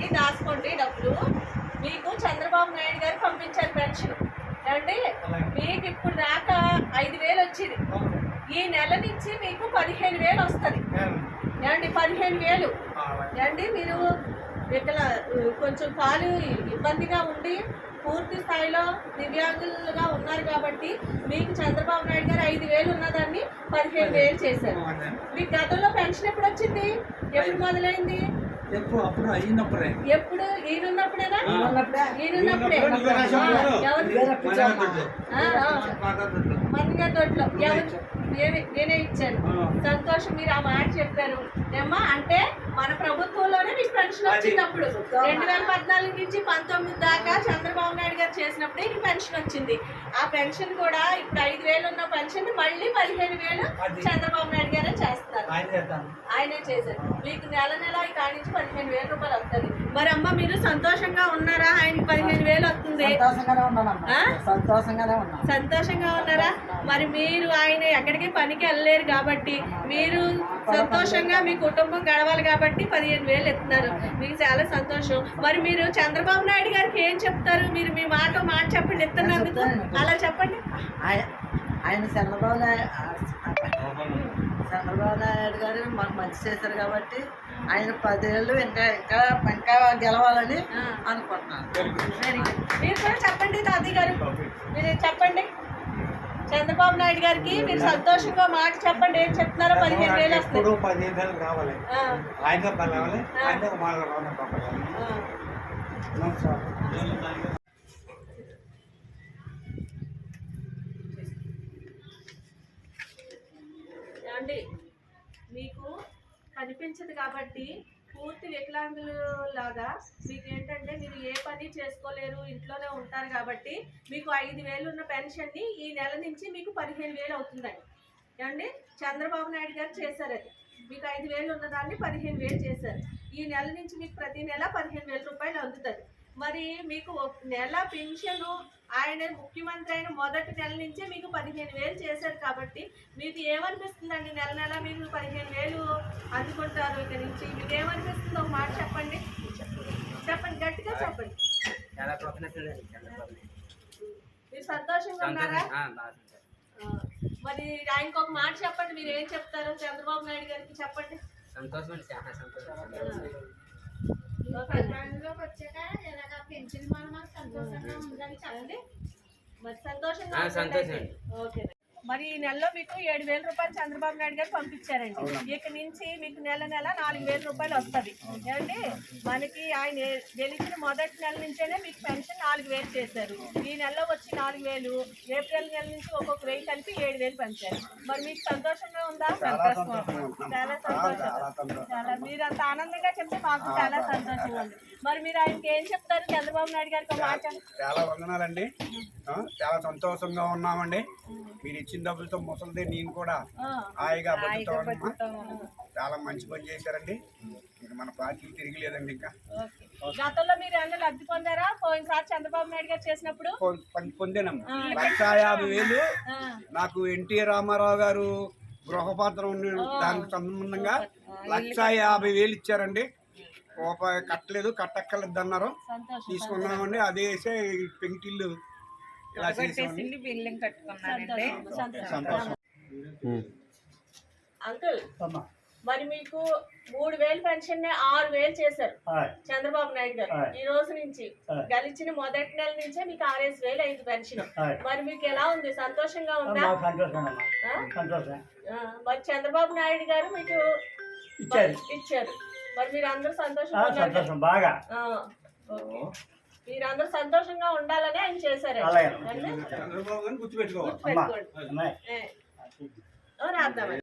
ఇది దాచుకోండి డబ్బులు. మీకు చంద్రబాబు నాయుడు గారు పంపించారు పెన్షన్. ఏమండి? మీకు ఇప్పుడు దాకా ఐదు వేలు వచ్చింది. ఈ నెల నుంచి మీకు పదిహేను వేలు వస్తుంది. ఏమండి? పదిహేను వేలు. ఏమండి? మీరు ఇక్కడ కొంచెం కాలు ఇబ్బందిగా ఉండి పూర్తి స్థాయిలో దివ్యాంగులుగా ఉన్నారు కాబట్టి మీకు చంద్రబాబు నాయుడు గారు ఐదు వేలు ఉన్నదాన్ని పదిహేను వేలు చేశారు. మీకు గతంలో పెన్షన్ ఎప్పుడు వచ్చింది? ఎప్పుడు మొదలైంది? ఎప్పుడు అప్పుడు అయినప్పుడే ఎప్పుడు? ఈయనున్నప్పుడేనా? ఈయనున్నప్పుడే. మందిగా దొడ్లో ఎవరు? నేనే నేనే ఇచ్చాను. సంతోషం మీరు ఆ మాట చెప్పారు. ఏమ్మా అంటే మన ప్రభుత్వంలోనే మీకు పెన్షన్ వచ్చినప్పుడు. రెండు వేల పద్నాలుగు నుంచి పంతొమ్మిది చేసినప్పుడే మీకు పెన్షన్ వచ్చింది. ఆ పెన్షన్ కూడా ఇప్పుడు ఐదు వేలు ఉన్న పెన్షన్ మళ్ళీ పదిహేను వేలు చంద్రబాబు నాయుడు గారే ఆయన చేశారు. మీకు నెల నెల కాడి నుంచి పదిహేను వేల రూపాయలు వస్తుంది. మరి అమ్మ మీరు సంతోషంగా ఉన్నారా? ఆయనకి పదిహేను వేలు వస్తుంది. సంతోషంగానే సంతోషంగా ఉన్నారా? మరి మీరు ఆయన ఎక్కడికి పనికి వెళ్ళలేరు కాబట్టి మీరు సంతోషంగా మీ కుటుంబం గడవాలి కాబట్టి పదిహేను వేలు ఎత్తున్నారు. మీకు చాలా సంతోషం. మరి మీరు చంద్రబాబు నాయుడు గారికి ఏం చెప్తారు? మీరు మీ మాట మాట చెప్పండి. ఎత్తున్నందుకు. అలా చెప్పండి. ఆయన ఆయన చంద్రబాబు నాయుడు చంద్రబాబు నాయుడు గారు మాకు మంచి చేశారు కాబట్టి ఆయన పదేళ్ళు ఇంకా ఇంకా ఇంకా గెలవాలని. అనుకుంటున్నాను. వెరీ గుడ్ మీరు కూడా చెప్పండి తాతయ్య గారు. మీరు చెప్పండి. చంద్రబాబు నాయుడు గారికి మీరు సంతోషంగా మాట చెప్పండి. ఏం చెప్తున్నారో పదిహేను వేలు ఎప్పుడు పదిహేను వేలు కావాలి ఆయన కావాలి ఆయన మాల కావాలి ఆ. నమస్కారం ఏమండి మీకు కనిపించదు కాబట్టి పూర్తి వికలాంగులు లాగా మీకు ఏంటంటే మీరు ఏ పని చేసుకోలేరు ఇంట్లోనే ఉంటారు కాబట్టి మీకు ఐదు వేలు ఉన్న పెన్షన్ని ఈ నెల నుంచి మీకు పదిహేను వేలు అవుతుందండి. ఏమండి? చంద్రబాబు నాయుడు గారు చేశారు అది. మీకు ఐదు వేలు ఉన్నదాన్ని పదిహేను వేలు చేశారు. ఈ నెల నుంచి మీకు ప్రతి నెల పదిహేను వేల రూపాయలు అందుతుంది. మరి మీకు ఒక నెల పెన్షన్ ఆయన ముఖ్యమంత్రి అయిన మొదటి నెల నుంచే మీకు పదిహేను వేలు చేశారు కాబట్టి మీకు ఏమనిపిస్తుందండి నెల నెల మీరు పదిహేను వేలు అందుకుంటారు ఇక నుంచి? మీకు ఏమనిపిస్తుందో ఒక మాట చెప్పండి. చెప్పండి గట్టిగా చెప్పండి. మీరు సంతోషంగా ఉన్నారా? మరి ఆయనకు ఒక మాట చెప్పండి మీరు ఏం చెప్తారు చంద్రబాబు నాయుడు గారికి చెప్పండి. సంతోషం అండి చాలా సంతోషం. వచ్చాక ఇలాగ పెన్షన్ మనం మాకు సంతోషంగా ఉందని చెప్పండి. సంతోషంగా. ఓకే మరి ఈ నెలలో మీకు ఏడు వేల రూపాయలు చంద్రబాబు నాయుడు గారు పంపించారండి. ఇక నుంచి మీకు నెల నెల నాలుగు వేల రూపాయలు వస్తుంది. ఏమండి? మనకి ఆయన గెలిచిన మొదటి నెల నుంచేనే మీకు పెన్షన్ నాలుగు వేలు చేశారు. ఈ నెలలో వచ్చి నాలుగు వేలు ఏప్రిల్ నెల నుంచి ఒక్కొక్క వెయ్యి కలిపి ఏడు వేలు పెంచారు. మరి మీకు సంతోషంగా ఉందా? చాలా సంతోషం. చాలా మీరు అంత ఆనందంగా చెప్తే మాకు చాలా సంతోషంగా ఉంది. మరి మీరు ఆయనకి ఏం చెప్తారు? చంద్రబాబు నాయుడు గారికి మాట. చాలా వందనాలండి. చాలా సంతోషంగా ఉన్నామండి. మీరు ఇచ్చిన డబ్బులతో ముసలిదే నేను కూడా. హాయిగా బతుకుతామమ్మా చాలా మంచి పని చేశారండి. మన పార్టీ తిరిగిలేదండి ఇంకా. ఓకే. గతంలో మీరు ఏమైనా లబ్ధి పొందారా? పోయినసారి చంద్రబాబు నాయుడు గారు చేసినప్పుడు? పొందానమ్మా. లక్ష యాభై వేలు నాకు ఎన్టీ రామారావు గారు గృహపాత్రం దానికి సంబంధంగా లక్ష యాభై వేలు ఇచ్చారండి. రూపాయి కట్టలేదు కట్టక్కర్లేదు అన్నారు తీసుకున్నామండి. అదే వేసే ఈ పెంకిళ్ళు అంకుల్ మరి మీకు మూడు వేలు పెన్షన్ ఆరు వేలు చేశారు. చంద్రబాబు నాయుడు గారు. ఈ రోజు నుంచి గెలిచిన మొదటి నెల నుంచే మీకు ఆరేసి వేలు అయింది పెన్షన్. మరి మీకు ఎలా ఉంది? సంతోషంగా ఉందా? మరి చంద్రబాబు నాయుడు గారు మీకు ఇచ్చారు. ఇచ్చారు. మరి మీరు అందరూ సంతోషంగా ఉన్నారు కదా? సంతోషం బాగా. ఆ, ఓకే. మీరందరూ సంతోషంగా ఉండాలని ఆయన చేశారు గుర్తుపెట్టుకోవాలి. రాద్దామని